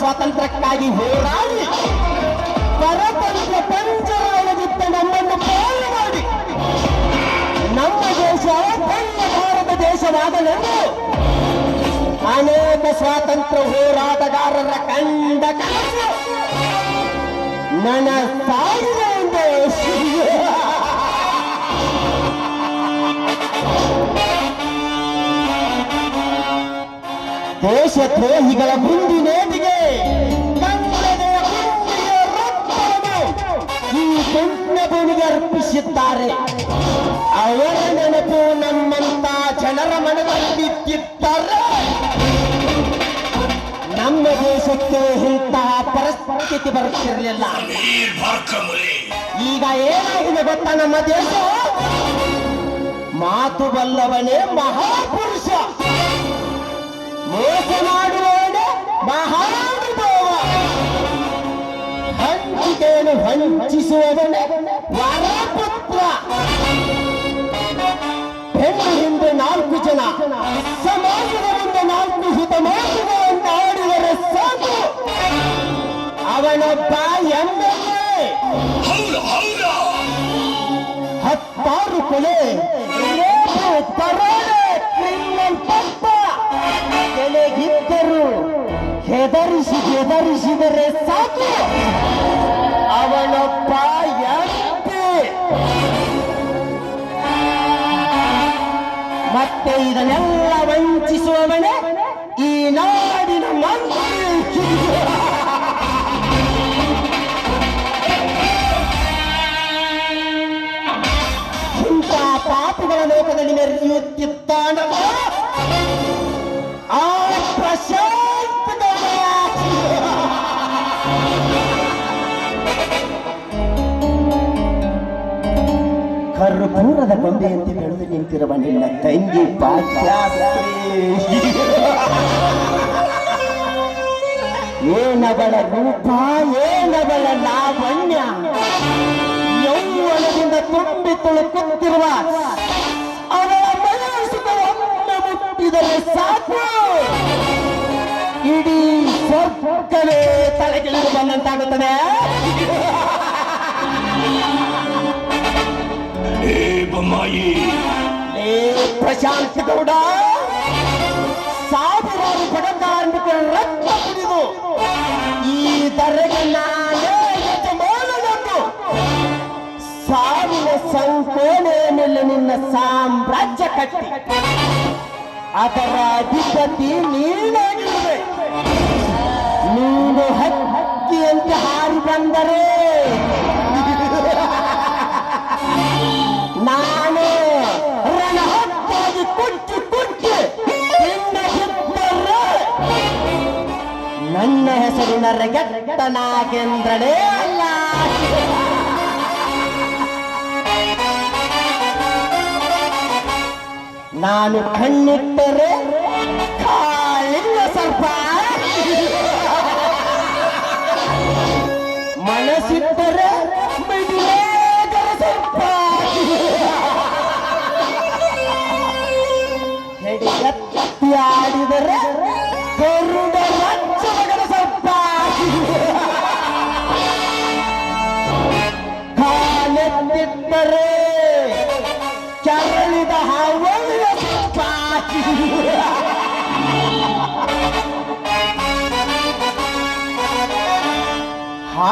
ಸ್ವಾತಂತ್ರ್ಯಕ್ಕಾಗಿ ಹೋರಾಡಿ, ಪರತಂತ್ರ ಪಂಜರೊಳಗಿದ್ದ ನಮ್ಮನ್ನು ಮಾಡಿ. ನಮ್ಮ ದೇಶ ತನ್ನ ಭಾರತ ದೇಶವಾಗಲೆಂದು ಅನೇಕ ಸ್ವಾತಂತ್ರ್ಯ ಹೋರಾಟಗಾರರ ಕಂಡ ಕನಸು ನನ್ನ ಸಾಗಿದೆ ಎಂದು ದೇಶದ್ರೋಹಿಗಳ ಮುಂದಿನೇ ಈ ಅವರ ನೆನಪು ನಮ್ಮಂತ ಜನರ ಮನದಲ್ಲಿದ್ದಿದ್ದರೆ ನಮ್ಮ ದೇಶಕ್ಕೆ ಇಂತಹ ಪರಿಸ್ಥಿತಿ ಬರುತ್ತಿರಲಿಲ್ಲ ಈಗ ಏನಾಗಿದೆ ಗೊತ್ತ ನಮ್ಮ ದೇಶ? ಮಾತು ಬಲ್ಲವನೇ ಮಹಾಪುರುಷ. ಮೋಸ ಮಾಡುವವನೇ ಮಹಾನುಭಾವ ಹಂಚಿಕೆಯನ್ನು ಹಂಚಿಸುವವನೇ ವರಪುತ್ರ. ಹೆಣ್ಣು ಹಿಂದೆ ನಾಲ್ಕು ಜನ, ಸಮಾಜದ ಮುಂದೆ ನಾಲ್ಕು ಹಿತ ಮಾತುಗಳನ್ನು ಆಡಿದರೆ ಸಾಕು. ಅವನೊಬ್ಬ ಹೌದು ಹತ್ತಾರು ಕೊಲೆ ಪಟ್ಟ ಕೆಳಗಿದ್ದರು ಹೆದರಿಸಿ, ಹೆದರಿಸಿದರೆ ಸಾಕು. ಅವನೊಬ್ಬ ಎಂಪಿ ಮತ್ತೆ ಇದನ್ನೆಲ್ಲ ವಂಚಿಸುವವನೇ ಈ ನಾಡಿನ ಮಂತ್ರಿ. ಇಂಥ ಪಾಪಿಗಳ ಲೋಕದಲ್ಲಿ ಮೆರೆಯುತ್ತಿದ್ದಾನವ ಆ ಪ್ರಶಾಂತ್ ಗೌಡ. ಕರ್ಪೂರದ ಗೊಂಬೆಯಂತೆ ಬೆಳೆದು ನಿಂತಿರುವ ನಿನ್ನ ತಂಗಿ ಭಾಗ್ಯಶ್ರೀ ಏನವಳ ರೂಪ ಏನವಳ ಲಾವಣ್ಯ ಯೌವನದಿಂದ ತುಂಬಿ ತುಳುಕುತ್ತಿರುವ ಅವಳ ಮನಸ್ಸಿಗೆ ಒಮ್ಮೆ ಮುಟ್ಟಿದರೆ ಸಾಕು ಇಡೀ ಸ್ವರ್ಗವೇ ತಲೆಗಿಳಿದು ಬಂದಂತಾಗುತ್ತದೆ ಏ ಪ್ರಶಾಂತ ಗೌಡ ಸಾವಿರಾರು ಬಡ ರಕ್ತ ಕುಡಿದು ಈ ದರೆಗೆ ನಾನೇ ಯಜಮಾನನನ್ನು ಸಾವಿನ ಸಂಕೋಣೆಯ ಮೇಲೆ ನಿನ್ನ ಸಾಮ್ರಾಜ್ಯ ಕಟ್ಟಿ. ಅದರ ಅಧಿಪತಿ ನೀನು ಹೆಸರಿನ ರೆಗೆಟ್ಟ ನಾಗೇಂದ್ರನೇ ಅಲ್ಲ. ನಾನು ಕಣ್ಣಿಟ್ಟರೆ ಕಾಳಿಲ್ಲ ಸರ್ಪ. ಮನಸ್ಸಿಟ್ಟರೆ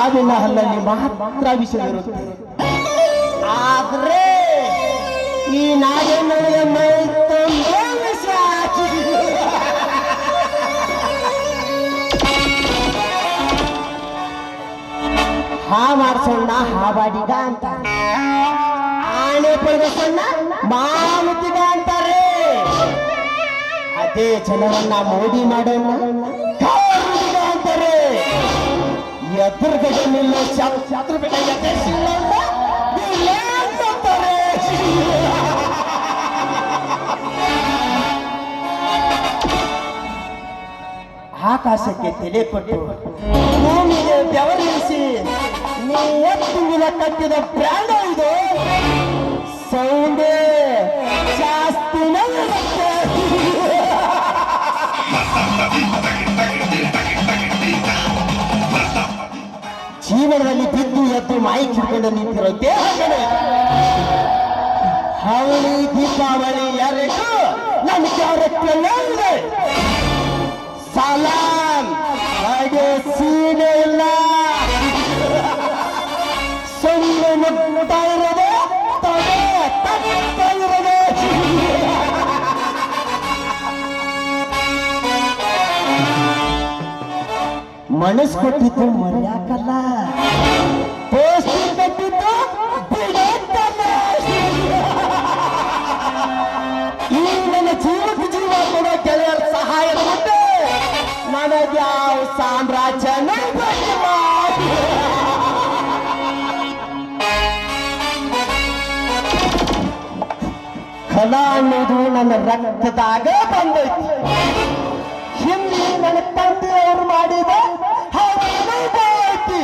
ಹಾವಿನ ಹಲ್ಲಲ್ಲಿ ಮಾತ್ರ ವಿಷವಿರುತ್ತೆ ಆದ್ರೆ ಈ ನಾಗೇಂದ್ರನಿಗೆ ಮೈ ತುಂಬ ವಿಷ ಹಾ ಮಾಡ್ಸೋಣ ಹಾವಾಡಿಗ ಅಂತ. ಆನೆ ಪಡೆಸೋಣ ಮಾಮುತ್ತಿಗ ಅಂತಾರೆ. ಅದೇ ಜನರನ್ನ ಮೋಡಿ ಮಾಡೋಣ. ಎದುರುಗಡೆ ನಿಲ್ಲ ಅಂತಾರೆ ಆಕಾಶಕ್ಕೆ ತಲೆ ಕೊಟ್ಟು ಭೂಮಿಗೆ ಬೆವರಿಸಿ ನೀವು ಕಟ್ಟಿದ ಪ್ರಾಣ ಇದು. ಮಾಯಿ ಕಿಡ್ಕೊಂಡು ನಿಂತಿರೋ ದೇಹಗಳು ದೀಪಾವಳಿ ಎರಡು ನನ್ನ ಕ್ಯಾರೆಕ್ಟರ್ ಸಲಾಮ್ ಹಾಗೆ ಸೀಡೆ ಇಲ್ಲ. ಸುಮ್ಮನೆ ನುಗ್ತಾ ಇರೋದು, ತಡೆ ಇರೋದು. ಮನಸ್ಸು ಕೊಟ್ಟಿದ್ದು ಮರ್ಯಾಕಲ್ಲ. ಈ ನನ್ನ ಜೀವಕ್ಕೆ ಜೀವ ಕೊಡೋ ಗೆಳೆಯರ ಸಹಾಯ ಮುಂದೆ ನನಗೆ ಯಾವ ಸಾಮ್ರಾಜ್ಯನೂ ಬೇಕಿಲ್ಲ. ಕಲ ಅನ್ನೋದು ನನ್ನ ರಕ್ತದಾಗ ಬಂದೈತಿ. ಹಿಂದೆ ನನ್ನ ತಂದೆಯವರು ಮಾಡಿದ ಹಾಗೆ ಐತಿ